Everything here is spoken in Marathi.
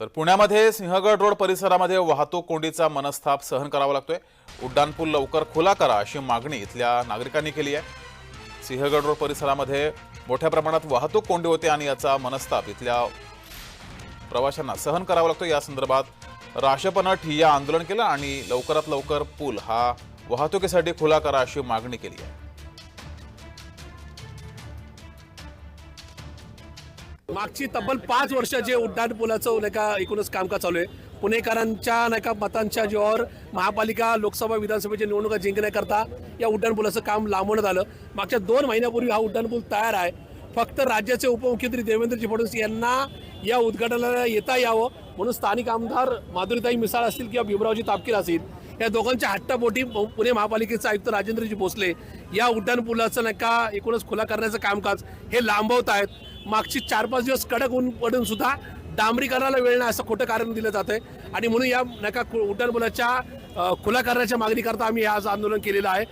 तर पुण्यामध्ये सिंहगड रोड परिसरामध्ये वाहतूक कोंडीचा मनस्ताप सहन करावा लागतोय. उड्डाणपूल लवकर खुला करा अशी मागणी इथल्या नागरिकांनी केली आहे. सिंहगड रोड परिसरामध्ये मोठ्या प्रमाणात वाहतूक कोंडी होते आणि याचा मनस्ताप इथल्या प्रवाशांना सहन करावा लागतो या संदर्भात राशपनं ठिय्या आंदोलन केलं आणि लवकरात लवकर पूल हा वाहतुकीसाठी खुला करा अशी मागणी केली आहे. मागची तब्बल पाच वर्ष जे उड्डाण पुलाचं नाही का एकूणच कामकाज चालू आहे पुणेकरांच्या नाही का मतांच्या जीवावर महापालिका लोकसभा विधानसभेच्या निवडणुका जिंकण्याकरता या उड्डाण पुलाचं काम लांबवण्यात आलं. मागच्या दोन महिन्यापूर्वी हा उड्डाण पूल तयार आहे. फक्त राज्याचे उपमुख्यमंत्री देवेंद्रजी फडणवीस यांना या उद्घाटनाला येता यावं म्हणून स्थानिक आमदार माधुरीताई मिसाळ असतील किंवा भीमरावजी तापकीर असतील या दोघांच्या हट्टापोटी पुणे महापालिकेचे आयुक्त राजेंद्रजी भोसले या उड्डाण पुलाचं नाही का एकूणच खुला करण्याचं कामकाज हे लांबवत आहेत. मागची चार पाच दिवस कडक ऊन पडून सुद्धा डांबरीकरणाला वेळ नाही असं खोटं कारण दिलं जात आहे आणि म्हणून या नका उड्डाणपुलाच्या खुला करण्याच्या मागणीकरता आम्ही आज आंदोलन केलेलं आहे.